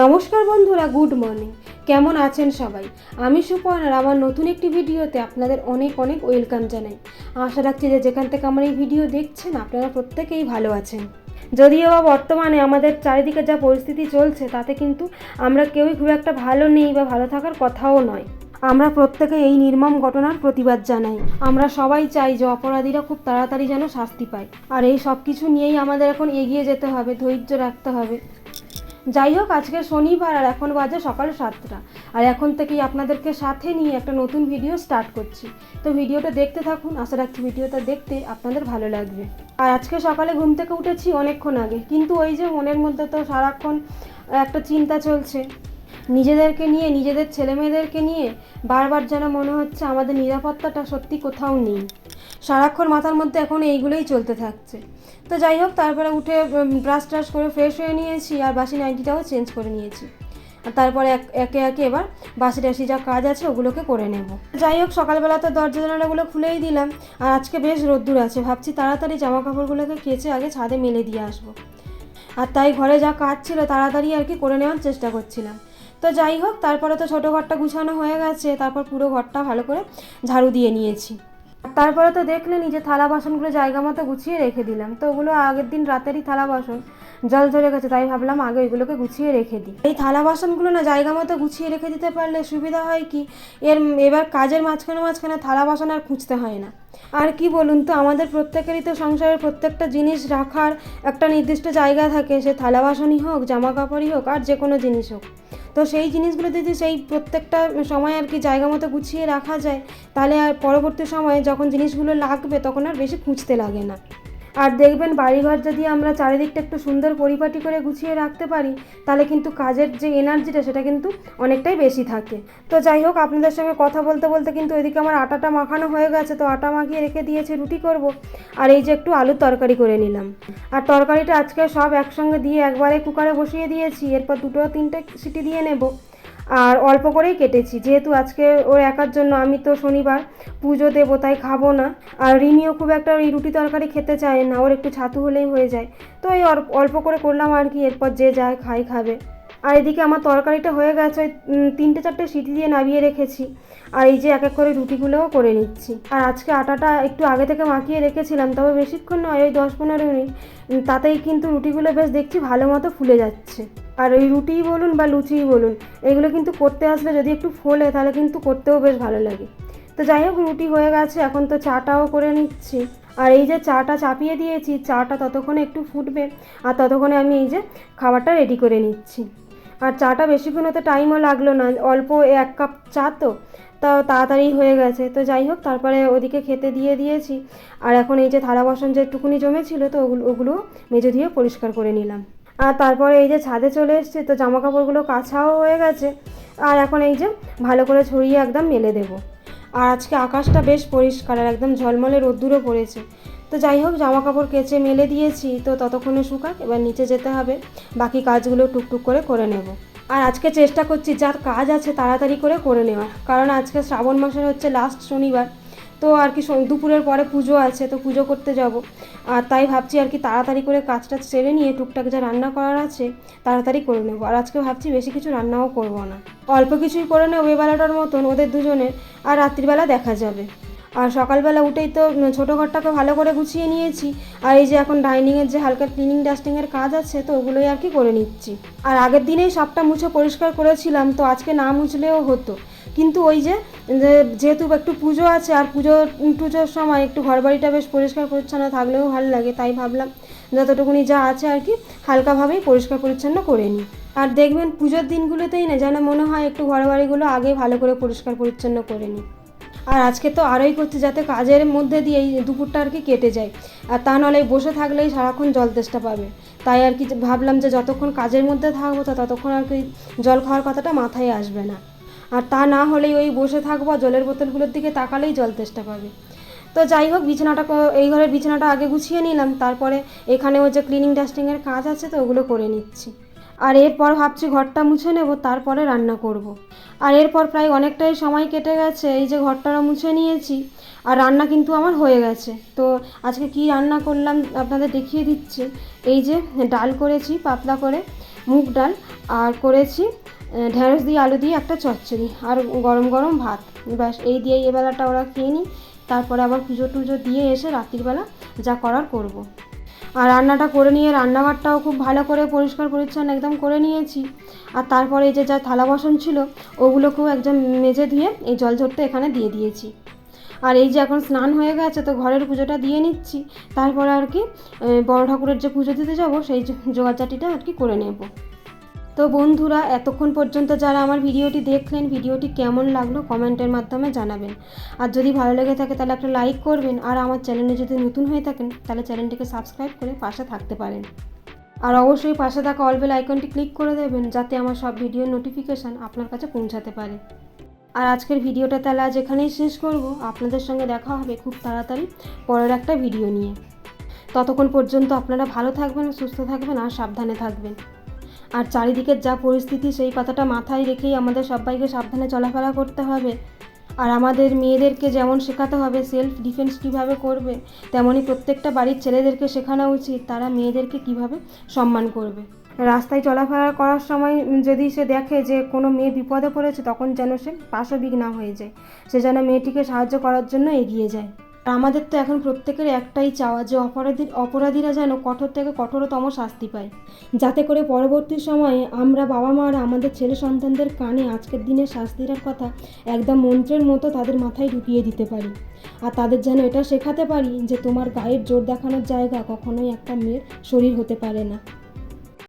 নমস্কার বন্ধুরা, good morning. কেমন আছেন সবাই? আমি সুপর্ণ আর আমার নতুন একটি ভিডিওতে আপনাদের অনেক অনেক ওয়েলকাম জানাই। আশা রাখছি যে যেখান থেকে আমার এই ভিডিও দেখছেন, আপনারা প্রত্যেকেই ভালো আছেন। যদিও বা বর্তমানে আমাদের চারিদিকে যা পরিস্থিতি চলছে, তাতে কিন্তু আমরা কেউই খুব একটা ভালো নেই বা ভালো থাকার কথাও নয়। আমরা প্রত্যেকে এই নির্মম ঘটনার প্রতিবাদ জানাই। আমরা সবাই চাই যে অপরাধীরা খুব তাড়াতাড়ি যেন শাস্তি পায়। আর এই সব কিছু নিয়েই আমাদের এখন এগিয়ে যেতে হবে, ধৈর্য রাখতে হবে। যাই হোক, আজকে শনিবার আর এখন বাজে সকাল সাতটা। আর এখন থেকেই আপনাদেরকে সাথে নিয়ে একটা নতুন ভিডিও স্টার্ট করছি। তো ভিডিওটা দেখতে থাকুন, আশা রাখছি ভিডিওটা দেখতে আপনাদের ভালো লাগবে। আর আজকে সকালে ঘুম থেকে উঠেছি অনেকক্ষণ আগে, কিন্তু ওই যে মনের মধ্যে তো সারাক্ষণ একটা চিন্তা চলছে। নিজেদেরকে নিয়ে, নিজেদের ছেলেমেয়েদেরকে নিয়ে বারবার যেন মনে হচ্ছে আমাদের নিরাপত্তাটা সত্যি কোথাও নেই। সারাক্ষণ মাথার মধ্যে এখন এইগুলোই চলতে থাকছে। তো যাই হোক, তারপরে উঠে ব্রাশ ট্রাশ করে ফ্রেশ হয়ে নিয়েছি আর বাসি নাইটিটাও চেঞ্জ করে নিয়েছি। আর তারপরে এক, একে এবার বাসি টাসি যা কাজ আছে ওগুলোকে করে নেব। যাই হোক, সকালবেলা তো দরজা জানালাগুলো খুলেই দিলাম। আর আজকে বেশ রোদ্দুর আছে, ভাবছি তাড়াতাড়ি জামা কাপড়গুলোকে কেচে আগে ছাদে মেলে দিয়ে আসব। আর তাই ঘরে যা কাজ ছিল তাড়াতাড়ি আর কি করে নেওয়ার চেষ্টা করছিলাম। তো যাই হোক, তারপরে তো ছোটো ঘরটা গুছানো হয়ে গেছে, তারপর পুরো ঘরটা ভালো করে ঝাড়ু দিয়ে নিয়েছি। তারপরে তো দেখলেনি যে থালা বাসনগুলো জায়গা মতো গুছিয়ে রেখে দিলাম। তো ওগুলো আগের দিন রাতেরই থালা বাসন। জল ধরে গেছে, তাই ভাবলাম আগে ওইগুলোকে গুছিয়ে রেখে দিই। এই থালা বাসনগুলো না জায়গা মতো গুছিয়ে রেখে দিতে পারলে সুবিধা হয় কি? এর এবার কাজের মাঝখানে মাঝখানে থালা বাসন আর খুঁজতে হয় না। আর কি বলুন তো, আমাদের প্রত্যেকেরই তো সংসারের প্রত্যেকটা জিনিস রাখার একটা নির্দিষ্ট জায়গা থাকে। সে থালা বাসনই হোক, জামা কাপড়ই হোক, আর যে কোনো জিনিস হোক। তো সেই জিনিসগুলো যদি সেই প্রত্যেকটা সময় আর কি জায়গা মতো গুছিয়ে রাখা যায়, তাহলে আর পরবর্তী সময়ে যখন জিনিসগুলো লাগবে তখন আর বেশি খুঁজতে লাগে না। আর দেখবেন বাড়িঘর যদি আমরা চারিদিকটা একটু সুন্দর পরিপাটি করে গুছিয়ে রাখতে পারি, তাহলে কিন্তু কাজের যে এনার্জিটা সেটা কিন্তু অনেকটাই বেশি থাকে। তো যাই হোক, আপনাদের সঙ্গে কথা বলতে বলতে কিন্তু এদিকে আমার আটাটা মাখানো হয়ে গেছে, তো আটা মাখিয়ে রেখে দিয়েছি রুটি করব। আর এই যে একটু আলুর তরকারি করে নিলাম। আর তরকারিটা আজকে সব একসঙ্গে দিয়ে একবারে কুকারে বসিয়ে দিয়েছি, এরপর দুটো তিনটে সিটি দিয়ে নেব। আর অল্প করেই কেটেছি। যেহেতু আজকে ওর একার জন্য আমি তো শনিবার পুজো দেবো, তাই খাব না। আর রিনিও খুব একটা ওই রুটি তরকারি খেতে চায় না, ওর একটু ছাতু হলেই হয়ে যায়। তো এই অল্প করে করলাম আর কি, এরপর যে যায় খাই, খাবে। আর এদিকে আমার তরকারিটা হয়ে গেছে, ওই তিনটে চারটে সিটি দিয়ে নামিয়ে রেখেছি। আর এই যে এক এক করে রুটিগুলোও করে নিচ্ছি। আর আজকে আটাটা একটু আগে থেকে মাখিয়ে রেখেছিলাম, তবে বেশিক্ষণ নয়, ওই দশ পনেরো মিনিট। তাতেই কিন্তু রুটিগুলো বেশ দেখছি ভালো মতো ফুলে যাচ্ছে। আর ওই রুটিই বলুন বা লুচিই বলুন, এগুলো কিন্তু করতে আসলে যদি একটু ফোলে, তাহলে কিন্তু করতেও বেশ ভালো লাগে। তো যাই হোক, রুটি হয়ে গেছে, এখন তো চাটাও করে নিচ্ছি। আর এই যে চাটা চাপিয়ে দিয়েছি, চাটা ততক্ষণে একটু ফুটবে, আর ততক্ষণে আমি এই যে খাবারটা রেডি করে নিচ্ছি। আর চাটা বেশিক্ষণ হতে টাইমও লাগল না, অল্প এক কাপ চা তো, তাও তাড়াতাড়ি হয়ে গেছে। তো যাই হোক, তারপরে ওদিকে খেতে দিয়ে দিয়েছি। আর এখন এই যে থালা বাসন যে একটুকুনি জমেছিল, তো ওগুলো ওগুলো মেজে দিয়ে পরিষ্কার করে নিলাম। আর তারপরে এই যে ছাদে চলে এসছে, তো জামা কাপড়গুলো কাছাও হয়ে গেছে। আর এখন এই যে ভালো করে ছড়িয়ে একদম মেলে দেবো। আর আজকে আকাশটা বেশ পরিষ্কার, আর একদম ঝলমলে রোদ্দুরও পড়েছে। তো যাই হোক জামা কাপড় কেচে মেলে দিয়েছি, তো ততক্ষণে শুকাক, এবার নিচে যেতে হবে। বাকি কাজগুলো টুকটুক করে করে নেব। আর আজকে চেষ্টা করছি, যার কাজ আছে তাড়াতাড়ি করে করে নেওয়ার। কারণ আজকে শ্রাবণ মাসের হচ্ছে লাস্ট শনিবার, তো আর কি দুপুরের পরে পুজো আছে, তো পুজো করতে যাব। আর তাই ভাবছি আর কি তাড়াতাড়ি করে কাজটা সেরে নিয়ে টুকটাক যা রান্না করার আছে, তাড়াতাড়ি করে নেব। আর আজকে ভাবছি বেশি কিছু রান্নাও করব না। অল্প কিছুই করে নেব বেলাটার মতন, ওদের দুজনের। আর রাত্রিবেলা দেখা যাবে। আর সকালবেলা উঠেই তো ছোটো ঘরটাকে ভালো করে গুছিয়ে নিয়েছি। আর এই যে এখন ডাইনিংয়ের যে হালকা ক্লিনিং ডাস্টিংয়ের কাজ আছে, তো ওগুলোই আর কি করে নিচ্ছি। আর আগের দিনেই সবটা মুছে পরিষ্কার করেছিলাম, তো আজকে না মুছলেও হতো। কিন্তু ওই যে যেহেতু একটু পুজো আছে, আর পুজো টুজোর সময় একটু ঘর বাড়িটা বেশ পরিষ্কার পরিচ্ছন্ন থাকলেও ভালো লাগে, তাই ভাবলাম যতটুকুনি যা আছে আর কি, হালকাভাবেই পরিষ্কার পরিচ্ছন্ন করে নিই। আর দেখবেন পুজোর দিনগুলোতেই না, যেন মনে হয় একটু ঘর বাড়িগুলো আগে ভালো করে পরিষ্কার পরিচ্ছন্ন করে নিই। আর আজকে তো আরোই করছে যাতে কাজের মধ্যে দিয়ে এই দুপুরটা আর কি কেটে যায়। আর তা নাহলে বসে থাকলেই সারাক্ষণ জল তেষ্টা পাবে। তাই আর কি ভাবলাম যে যতক্ষণ কাজের মধ্যে থাকব ততক্ষণ আর কি জল খাওয়ার কথাটা মাথায় আসবে না। আর তা না হলেই ওই বসে থাকব জলের বোতলগুলোর দিকে তাকালেই জল তেষ্টা পাবে। তো যাই হোক, বিছানাটা এই ঘরের বিছানাটা আগে গুছিয়ে নিলাম। তারপরে এখানেও যে ক্লিনিং ডাস্টিংয়ের কাজ আছে তো ওগুলো করে নিচ্ছি। আর এরপর ভাবছি ঘরটা মুছে নেব, তারপরে রান্না করব। আর এরপর প্রায় অনেকটাই সময় কেটে গেছে, এই যে ঘরটা মুছে নিয়েছি, আর রান্না কিন্তু আমার হয়ে গেছে তো আজকে কি রান্না করলাম আপনাদের দেখিয়ে দিচ্ছি এই যে ডাল করেছি, পাতলা করে মুগ ডাল, আর করেছি ঢেঁড়স দিয়ে আলু দিয়ে একটা চচ্চড়ি, আর গরম গরম ভাত ব্যাস, এই দিয়ে এই বেলাটা ওরা খেয়ে নিই, তারপরে আবার পুজো টুজো দিয়ে এসে রাত্রিবেলা যা করার করব। আর রান্নাটা করে নিয়ে রান্নাঘরটাও খুব ভালো করে পরিষ্কার পরিচ্ছন্ন একদম করে নিয়েছি। আর তারপরে এই যে যা থালা বাসন ছিল, ওগুলোকেও একদম মেজে ধুয়ে এই জল ঝরতে এখানে দিয়ে দিয়েছি। আর এই যে এখন স্নান হয়ে গেছে, তো ঘরের পুজোটা দিয়ে নিচ্ছি। তারপরে আর কি বড় ঠাকুরের যে পুজো দিতে যাব, সেই জোগাড়জাটিটা আর কি করে নেব। তো বন্ধুরা, এতক্ষণ পর্যন্ত যারা আমার ভিডিওটি দেখলেন, ভিডিওটি কেমন লাগল কমেন্টের মাধ্যমে জানাবেন। আর যদি ভালো লেগে থাকে তাহলে একটা লাইক করবেন। আর আমার চ্যানেলে যদি নতুন হয়ে থাকেন, তাহলে চ্যানেলটিকে সাবস্ক্রাইব করে পাশে থাকতে পারেন। আর অবশ্যই পাশে থাকা অল বেল আইকনটি ক্লিক করে দেবেন, যাতে আমার সব ভিডিওর নোটিফিকেশান আপনার কাছে পৌঁছাতে পারে। আর আজকের ভিডিওটা তাহলে আজ এখানেই শেষ করব। আপনাদের সঙ্গে দেখা হবে খুব তাড়াতাড়ি পরের একটা ভিডিও নিয়ে। ততক্ষণ পর্যন্ত আপনারা ভালো থাকবেন, সুস্থ থাকবেন আর সাবধানে থাকবেন। আর চারিদিকের যা পরিস্থিতি, সেই কথাটা মাথায় রেখেই আমাদের সবাইকে সাবধানে চলাফেরা করতে হবে। আর আমাদের মেয়েদেরকে যেমন শেখাতে হবে সেলফ ডিফেন্স কীভাবে করবে তেমনই প্রত্যেকটা বাড়ির ছেলেদেরকে শেখানো উচিত, তারা মেয়েদেরকে কীভাবে সম্মান করবে। রাস্তায় চলাফেরা করার সময় যদি সে দেখে যে কোনো মেয়ে বিপদে পড়েছে, তখন যেন সে পাশবিক না হয়ে যায়। সে যেন মেয়েটিকে সাহায্য করার জন্য এগিয়ে যায়। আর আমাদের তো এখন প্রত্যেকের একটাই চাওয়া যে অপরাধী অপরাধীরা যেন কঠোর থেকে কঠোরতম শাস্তি পায়। যাতে করে পরবর্তী সময়ে আমরা বাবা মারা আমাদের ছেলে সন্তানদের কানে আজকের দিনের শাস্তিটার কথা একদম মন্ত্রের মতো তাদের মাথায় ঢুকিয়ে দিতে পারি। আর তাদের যেন এটা শেখাতে পারি যে তোমার গায়ের জোর দেখানোর জায়গা কখনোই একটা মেয়ের শরীর হতে পারে না।